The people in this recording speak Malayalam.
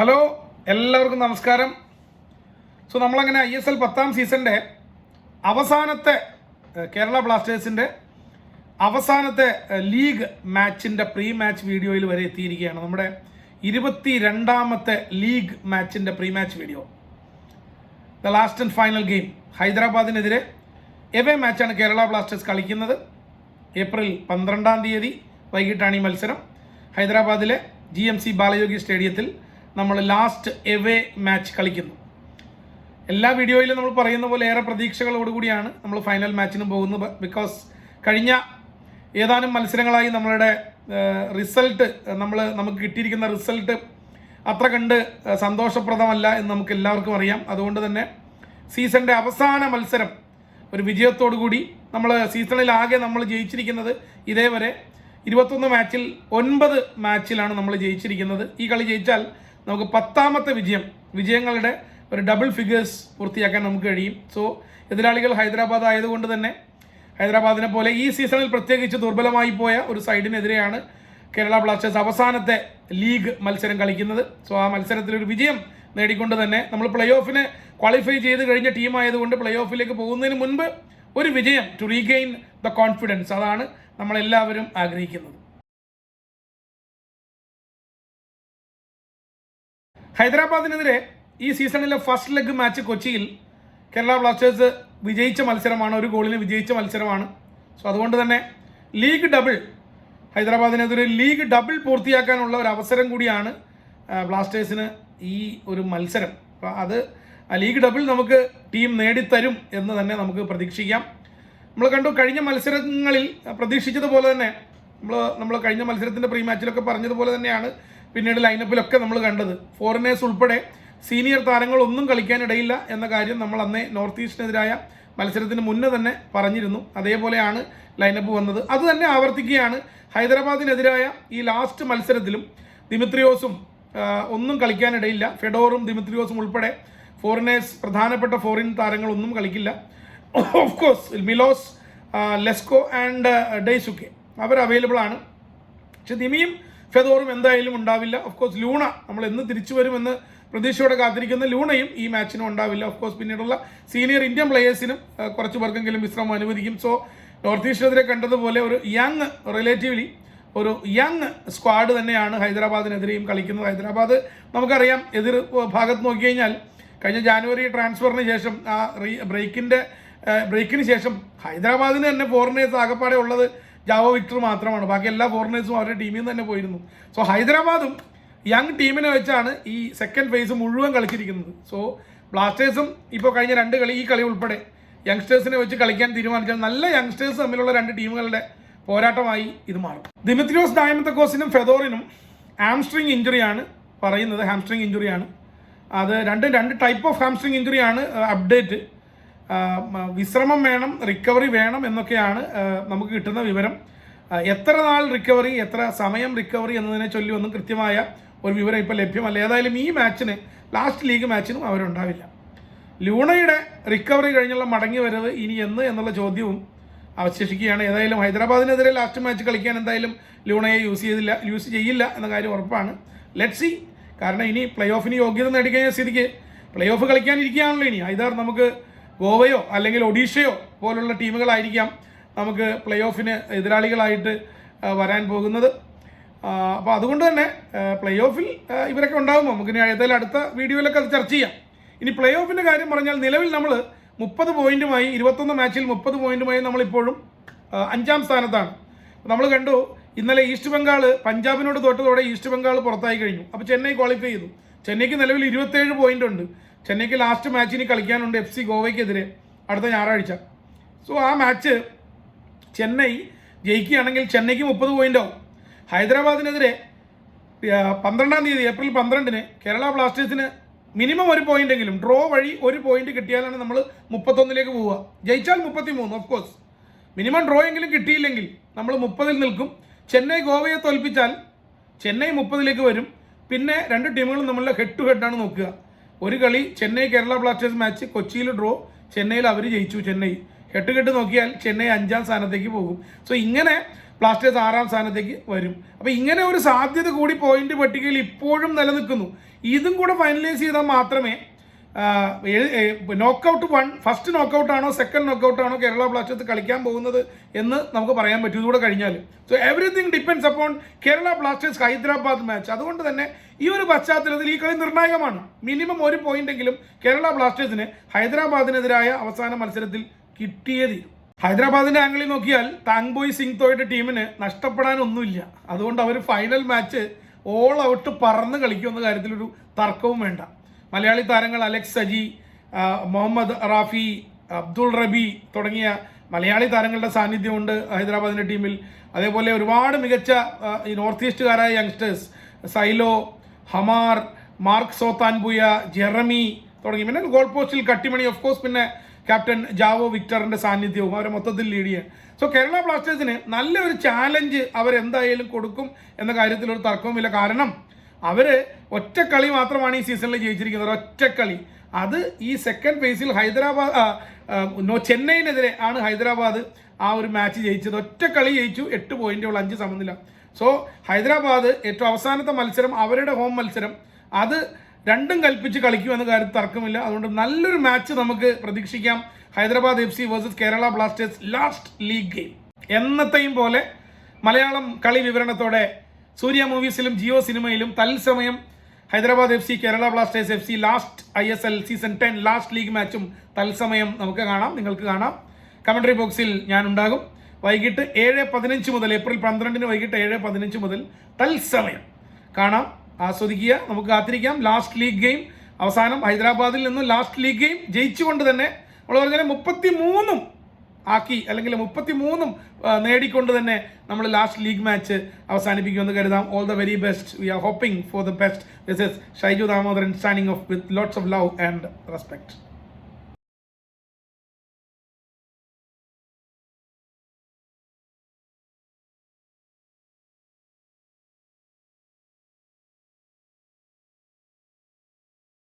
ഹലോ എല്ലാവർക്കും നമസ്കാരം. സോ നമ്മളങ്ങനെ ഐ എസ് എൽ പത്താം സീസണിന്റെ അവസാനത്തെ കേരള ബ്ലാസ്റ്റേഴ്സിന്റെ അവസാനത്തെ ലീഗ് മാച്ചിന്റെ പ്രീ മാച്ച് വീഡിയോയിൽ വരെ എത്തിയിരിക്കുകയാണ്. നമ്മുടെ ഇരുപത്തി രണ്ടാമത്തെ league മാച്ചിന്റെ pre match video. The last and final game. ഹൈദരാബാദിനെതിരെ away മാച്ചാണ് കേരള ബ്ലാസ്റ്റേഴ്സ് കളിക്കുന്നത്. ഏപ്രിൽ പന്ത്രണ്ടാം തീയതി വൈകിട്ടാണ് ഈ മത്സരം. ഹൈദരാബാദിലെ ജി എം സി ബാലയോഗി സ്റ്റേഡിയത്തിൽ നമ്മൾ ലാസ്റ്റ് എവേ മാച്ച് കളിക്കുന്നു. എല്ലാ വീഡിയോയിലും നമ്മൾ പറയുന്ന പോലെ ഏറെ പ്രതീക്ഷകളോടുകൂടിയാണ് നമ്മൾ ഫൈനൽ മാച്ചിന് പോകുന്നത്. ബിക്കോസ് കഴിഞ്ഞ ഏതാനും മത്സരങ്ങളായി നമ്മളുടെ റിസൾട്ട് നമ്മൾ നമുക്ക് കിട്ടിയിരിക്കുന്ന റിസൾട്ട് അത്ര കണ്ട് സന്തോഷപ്രദമല്ല എന്ന് നമുക്ക് എല്ലാവർക്കും അറിയാം. അതുകൊണ്ട് തന്നെ സീസണിന്റെ അവസാന മത്സരം ഒരു വിജയത്തോടു കൂടി നമ്മൾ സീസണിൽ ആകെ നമ്മൾ ജയിച്ചിരിക്കുന്നത് ഇതേവരെ ഇരുപത്തൊന്ന് മാച്ചിൽ ഒൻപത് മാച്ചിലാണ് നമ്മൾ ജയിച്ചിരിക്കുന്നത്. ഈ കളി ജയിച്ചാൽ നമുക്ക് പത്താമത്തെ വിജയം വിജയങ്ങളുടെ ഒരു ഡബിൾ ഫിഗേഴ്സ് പൂർത്തിയാക്കാൻ നമുക്ക് കഴിയും. സോ എതിരാളികൾ ഹൈദരാബാദ് ആയതുകൊണ്ട് തന്നെ ഹൈദരാബാദിനെ പോലെ ഈ സീസണിൽ പ്രത്യേകിച്ച് ദുർബലമായി പോയ ഒരു സൈഡിനെതിരെയാണ് കേരള ബ്ലാസ്റ്റേഴ്സ് അവസാനത്തെ ലീഗ് മത്സരം കളിക്കുന്നത്. സോ ആ മത്സരത്തിൽ ഒരു വിജയം നേടിക്കൊണ്ട് തന്നെ നമ്മൾ പ്ലേ ഓഫിന് ക്വാളിഫൈ ചെയ്ത് കഴിഞ്ഞ ടീമായതുകൊണ്ട് പ്ലേ ഓഫിലേക്ക് പോകുന്നതിന് മുൻപ് ഒരു വിജയം ടു റീഗെയിൻ ദ കോൺഫിഡൻസ് അതാണ് നമ്മളെല്ലാവരും ആഗ്രഹിക്കുന്നത്. ഹൈദരാബാദിനെതിരെ ഈ സീസണിലെ ഫസ്റ്റ് ലെഗ് മാച്ച് കൊച്ചിയിൽ കേരള ബ്ലാസ്റ്റേഴ്സ് വിജയിച്ച മത്സരമാണ് ഒരു ഗോളിന് വിജയിച്ച മത്സരമാണ്. സോ അതുകൊണ്ട് തന്നെ ലീഗ് ഡബിൾ ഹൈദരാബാദിനെതിരെ ലീഗ് ഡബിൾ പൂർത്തിയാക്കാനുള്ള ഒരു അവസരം കൂടിയാണ് ബ്ലാസ്റ്റേഴ്സിന് ഈ ഒരു മത്സരം. അപ്പോൾ അത് ലീഗ് ഡബിൾ നമുക്ക് ടീം നേടിത്തരും എന്ന് തന്നെ നമുക്ക് പ്രതീക്ഷിക്കാം. നമ്മൾ കണ്ടു കഴിഞ്ഞ മത്സരങ്ങളിൽ പ്രതീക്ഷിച്ചതുപോലെ തന്നെ നമ്മൾ നമ്മൾ കഴിഞ്ഞ മത്സരത്തിന്റെ പ്രീ മാച്ചിലൊക്കെ പറഞ്ഞതുപോലെ തന്നെയാണ് പിന്നീട് ലൈനപ്പിലൊക്കെ നമ്മൾ കണ്ടത്. ഫോറിനേഴ്സ് ഉൾപ്പെടെ സീനിയർ താരങ്ങളൊന്നും കളിക്കാനിടയില്ല എന്ന കാര്യം നമ്മൾ അന്നേ നോർത്ത് ഈസ്റ്റിനെതിരായ മത്സരത്തിന് മുന്നേ തന്നെ പറഞ്ഞിരുന്നു. അതേപോലെയാണ് ലൈനപ്പ് വന്നത്. അത് തന്നെ ആവർത്തിക്കുകയാണ്. ഹൈദരാബാദിനെതിരായ ഈ ലാസ്റ്റ് മത്സരത്തിലും ദിമിത്രിയോസും ഒന്നും കളിക്കാനിടയില്ല. ഫെഡോറും ദിമിത്രിയോസും ഉൾപ്പെടെ ഫോറിനേഴ്സ് പ്രധാനപ്പെട്ട ഫോറിൻ താരങ്ങളൊന്നും കളിക്കില്ല. Of course Milos Lesko and Daisuke. Our available ആണ്. പക്ഷെ ദിമിയും ഫെദോറും എന്തായാലും ഉണ്ടാവില്ല. ഓഫ് കോഴ്സ് ലൂണ നമ്മൾ എന്ന് തിരിച്ചു വരുമെന്ന് പ്രതീക്ഷയോടെ കാത്തിരിക്കുന്ന ലൂണയും ഈ മാച്ചിനും ഉണ്ടാവില്ല. ഓഫ് കോഴ്സ് പിന്നീടുള്ള സീനിയർ ഇന്ത്യൻ പ്ലേയേഴ്സിനും കുറച്ച് പേർക്കെങ്കിലും വിശ്രമം അനുവദിക്കും. സോ നോർത്ത് ഈസ്റ്റിനെതിരെ കണ്ടതുപോലെ ഒരു യങ് റിലേറ്റീവ്ലി ഒരു യങ് സ്ക്വാഡ് തന്നെയാണ് ഹൈദരാബാദിനെതിരെയും കളിക്കുന്നത്. ഹൈദരാബാദ് നമുക്കറിയാം എതിർ ഭാഗത്ത് നോക്കി കഴിഞ്ഞാൽ കഴിഞ്ഞ ജാനുവരി ട്രാൻസ്ഫറിന് ശേഷം ആ ബ്രേക്കിന്റെ ബ്രേക്കിന് ശേഷം ഹൈദരാബാദിന് തന്നെ ഫോറിനേഴ്സ് ആകെപ്പാടെ ഉള്ളത് ജാവോ വിക്ടർ മാത്രമാണ്. ബാക്കി എല്ലാ ഫോറിനേഴ്സും അവരുടെ ടീമിൽ നിന്ന് തന്നെ പോയിരുന്നു. സോ ഹൈദരാബാദും യങ് ടീമിനെ വെച്ചാണ് ഈ സെക്കൻഡ് ഫേസ് മുഴുവൻ കളിച്ചിരിക്കുന്നത്. സോ ബ്ലാസ്റ്റേഴ്സും ഇപ്പോൾ കഴിഞ്ഞ രണ്ട് കളി ഈ കളി ഉൾപ്പെടെ യങ്സ്റ്റേഴ്സിനെ വെച്ച് കളിക്കാൻ തീരുമാനിച്ചാൽ നല്ല യങ്സ്റ്റേഴ്സ് തമ്മിലുള്ള രണ്ട് ടീമുകളുടെ പോരാട്ടമായി ഇത് മാറും. ദിമിത്രിയോസ് ഡയമത്തക്കോസിനും ഫെദോറിനും ഹാംസ്ട്രിങ് ഇഞ്ചുറിയാണ് പറയുന്നത്. ഹാംസ്ട്രിങ് ഇഞ്ചുറിയാണ് അത് രണ്ട് രണ്ട് ടൈപ്പ് ഓഫ് ഹാംസ്ട്രിങ് ഇഞ്ചുറിയാണ് അപ്ഡേറ്റ് വിശ്രമം വേണം റിക്കവറി വേണം എന്നൊക്കെയാണ് നമുക്ക് കിട്ടുന്ന വിവരം. എത്ര നാൾ റിക്കവറി എത്ര സമയം റിക്കവറി എന്നതിനെ ചൊല്ലി ഒന്നും കൃത്യമായ ഒരു വിവരം ഇപ്പോൾ ലഭ്യമല്ല. ഏതായാലും ഈ മാച്ചിന് ലാസ്റ്റ് ലീഗ് മാച്ചിനും അവരുണ്ടാവില്ല. ലൂണയുടെ റിക്കവറി കഴിഞ്ഞുള്ള മടങ്ങി വരവ് ഇനി എന്ന് എന്നുള്ള ചോദ്യവും അവശേഷിക്കുകയാണ്. ഏതായാലും ഹൈദരാബാദിനെതിരെ ലാസ്റ്റ് മാച്ച് കളിക്കാൻ എന്തായാലും ലൂണയെ യൂസ് ചെയ്തില്ല യൂസ് ചെയ്യില്ല എന്ന കാര്യം ഉറപ്പാണ്. ലെറ്റ് സി കാരണം ഇനി പ്ലേ ഓഫിന് യോഗ്യത നേടിക്കഴിഞ്ഞ സ്ഥിതിക്ക് പ്ലേ ഓഫ് കളിക്കാനിരിക്കുകയാണല്ലോ ഇനി. ഹൈദാർ നമുക്ക് ഗോവയോ അല്ലെങ്കിൽ ഒഡീഷയോ പോലുള്ള ടീമുകളായിരിക്കാം നമുക്ക് പ്ലേ ഓഫിന് എതിരാളികളായിട്ട് വരാൻ പോകുന്നത്. അപ്പോൾ അതുകൊണ്ട് തന്നെ പ്ലേ ഓഫിൽ ഇവരൊക്കെ ഉണ്ടാകും നമുക്ക് ഏതായാലും അടുത്ത വീഡിയോയിലൊക്കെ അത് ചർച്ച ചെയ്യാം. ഇനി പ്ലേ ഓഫിന്റെ കാര്യം പറഞ്ഞാൽ നിലവിൽ നമ്മൾ മുപ്പത് പോയിന്റുമായി ഇരുപത്തൊന്ന് മാച്ചിൽ മുപ്പത് പോയിന്റുമായി നമ്മളിപ്പോഴും അഞ്ചാം സ്ഥാനത്താണ്. നമ്മൾ കണ്ടു ഇന്നലെ ഈസ്റ്റ് ബംഗാൾ പഞ്ചാബിനോട് തോറ്റതോടെ ഈസ്റ്റ് ബംഗാൾ പുറത്തായി കഴിഞ്ഞു. അപ്പോൾ ചെന്നൈ ക്വാളിഫൈ ചെയ്തു. ചെന്നൈക്ക് നിലവിൽ ഇരുപത്തേഴ് പോയിന്റ് ഉണ്ട് ചെന്നൈക്ക് ലാസ്റ്റ് മാച്ച് ഇനി കളിക്കാനുണ്ട് എഫ് സി ഗോവയ്ക്കെതിരെ അടുത്ത ഞായറാഴ്ച. സോ ആ മാച്ച് ചെന്നൈ ജയിക്കുകയാണെങ്കിൽ ചെന്നൈക്ക് മുപ്പത് പോയിന്റ് ആവും. ഹൈദരാബാദിനെതിരെ പന്ത്രണ്ടാം തീയതി ഏപ്രിൽ പന്ത്രണ്ടിന് കേരള ബ്ലാസ്റ്റേഴ്സിന് മിനിമം ഒരു പോയിന്റ് എങ്കിലും ഡ്രോ വഴി ഒരു പോയിന്റ് കിട്ടിയാലാണ് നമ്മൾ മുപ്പത്തൊന്നിലേക്ക് പോവുക. ജയിച്ചാൽ മുപ്പത്തി മൂന്ന് ഓഫ് കോഴ്സ് മിനിമം ഡ്രോ എങ്കിലും കിട്ടിയില്ലെങ്കിൽ നമ്മൾ മുപ്പതിൽ നിൽക്കും. ചെന്നൈ ഗോവയെ തോൽപ്പിച്ചാൽ ചെന്നൈ മുപ്പതിലേക്ക് വരും. പിന്നെ രണ്ട് ടീമുകളും നമ്മളുടെ ഹെഡ് ടു ഹെഡാണ് നോക്കുക. ഒരു കളി ചെന്നൈ കേരള ബ്ലാസ്റ്റേഴ്സ് മാച്ച് കൊച്ചിയിൽ ഡ്രോ ചെന്നൈയിൽ അവർ ജയിച്ചു ചെന്നൈ. കെട്ടുകെട്ട് കെട്ട് നോക്കിയാൽ ചെന്നൈ അഞ്ചാം സ്ഥാനത്തേക്ക് പോകും. സോ ഇങ്ങനെ ബ്ലാസ്റ്റേഴ്സ് ആറാം സ്ഥാനത്തേക്ക് വരും. അപ്പോൾ ഇങ്ങനെ ഒരു സാധ്യത കൂടി പോയിന്റ് പട്ടികയിൽ ഇപ്പോഴും നിലനിൽക്കുന്നു. ഇതും കൂടെ ഫൈനലൈസ് ചെയ്താൽ മാത്രമേ നോക്കൗട്ട് വൺ ഫസ്റ്റ് നോക്കൗട്ട് ആണോ സെക്കൻഡ് നോക്കൗട്ട് ആണോ കേരള ബ്ലാസ്റ്റേഴ്സ് കളിക്കാൻ പോകുന്നത് എന്ന് നമുക്ക് പറയാൻ പറ്റും. ഇതുകൂടെ കഴിഞ്ഞാൽ so everything depends upon Kerala Blasters Hyderabad match അതുകൊണ്ട് തന്നെ ഈ ഒരു പശ്ചാത്തലത്തിൽ ഈ കളി നിർണായകമാണ്. മിനിമം ഒരു പോയിന്റ് എങ്കിലും കേരള ബ്ലാസ്റ്റേഴ്സിന് ഹൈദരാബാദിനെതിരായ അവസാന മത്സരത്തിൽ കിട്ടിയേ തീരും ഹൈദരാബാദിന്റെ ആംഗിളിൽ നോക്കിയാൽ താങ്ബോയ് സിംഗ് തോയുടെ ടീമിന് നഷ്ടപ്പെടാനൊന്നുമില്ല. അതുകൊണ്ട് അവർ ഫൈനൽ മാച്ച് ഓൾ ഔട്ട് പറന്ന് കളിക്കുമെന്ന കാര്യത്തിലൊരു തർക്കവും വേണ്ട. മലയാളി താരങ്ങൾ അലക്സ് സജി മുഹമ്മദ് റാഫി അബ്ദുൾ റബി തുടങ്ങിയ മലയാളി താരങ്ങളുടെ സാന്നിധ്യമുണ്ട് ഹൈദരാബാദിന്റെ ടീമിൽ. അതേപോലെ ഒരുപാട് മികച്ച ഈ north ഈസ്റ്റുകാരായ youngsters Sailo Hmar Mark Zothanpuia Jeremy തുടങ്ങി. പിന്നെ ഗോൾ പോസ്റ്റിൽ കട്ടിമണി ഓഫ് കോഴ്സ് പിന്നെ ക്യാപ്റ്റൻ ജാവോ വിക്ടറിന്റെ സാന്നിധ്യവും അവരെ മൊത്തത്തിൽ ലീഡ് ചെയ്യാൻ. സോ കേരള ബ്ലാസ്റ്റേഴ്സിന് നല്ലൊരു ചാലഞ്ച് അവരെന്തായാലും കൊടുക്കും എന്ന കാര്യത്തിൽ ഒരു തർക്കവുമില്ല. കാരണം അവർ ഒറ്റക്കളി മാത്രമാണ് ഈ സീസണിൽ ജയിച്ചിരിക്കുന്നത്. ഒറ്റക്കളി കളി. അത് ഈ സെക്കൻഡ് ഫേസിൽ ഹൈദരാബാദ് നോ ചെന്നൈയിനെതിരെ ആണ് ഹൈദരാബാദ് ആ ഒരു മാച്ച് ജയിച്ചത്. ഒറ്റ കളി ജയിച്ചു. എട്ട് പോയിന്റുകൾ അഞ്ച് സമനില. സോ ഹൈദരാബാദ് ഏറ്റവും അവസാനത്തെ മത്സരം അവരുടെ ഹോം മത്സരം. അത് രണ്ടും കൽപ്പിച്ച് കളിക്കും എന്ന കാര്യത്തിൽ തർക്കമില്ല. അതുകൊണ്ട് നല്ലൊരു മാച്ച് നമുക്ക് പ്രതീക്ഷിക്കാം. Hyderabad F C versus Kerala Blasters last league game എന്നത്തെയും പോലെ മലയാളം കളി വിവരണത്തോടെ സൂര്യ മൂവീസിലും ജിയോ സിനിമയിലും തത്സമയം Hyderabad F C Kerala Blasters F C last I S L season ten last league മാച്ചും തത്സമയം നമുക്ക് കാണാം നിങ്ങൾക്ക് കാണാം. കമന്ററി ബോക്സിൽ ഞാൻ ഉണ്ടാകും. വൈകിട്ട് ഏഴ് പതിനഞ്ച് മുതൽ ഏപ്രിൽ പന്ത്രണ്ടിന് വൈകിട്ട് ഏഴ് പതിനഞ്ച് മുതൽ തത്സമയം കാണാം. ആസ്വദിക്കുക നമുക്ക് കാത്തിരിക്കാം. ലാസ്റ്റ് ലീഗ് ഗെയിം അവസാനം ഹൈദരാബാദിൽ നിന്ന് ലാസ്റ്റ് ലീഗ് ഗെയിം ജയിച്ചുകൊണ്ട് തന്നെ നമ്മൾ പറഞ്ഞാൽ മുപ്പത്തി മൂന്നും ആക്കി അല്ലെങ്കിൽ മുപ്പത്തി മൂന്നും നേടിക്കൊണ്ട് തന്നെ നമ്മൾ ലാസ്റ്റ് ലീഗ് മാച്ച് അവസാനിപ്പിക്കുമെന്ന് കരുതാം. All the very best we are hoping for the best this is Shaiju Damodaran standing off with lots of love and respect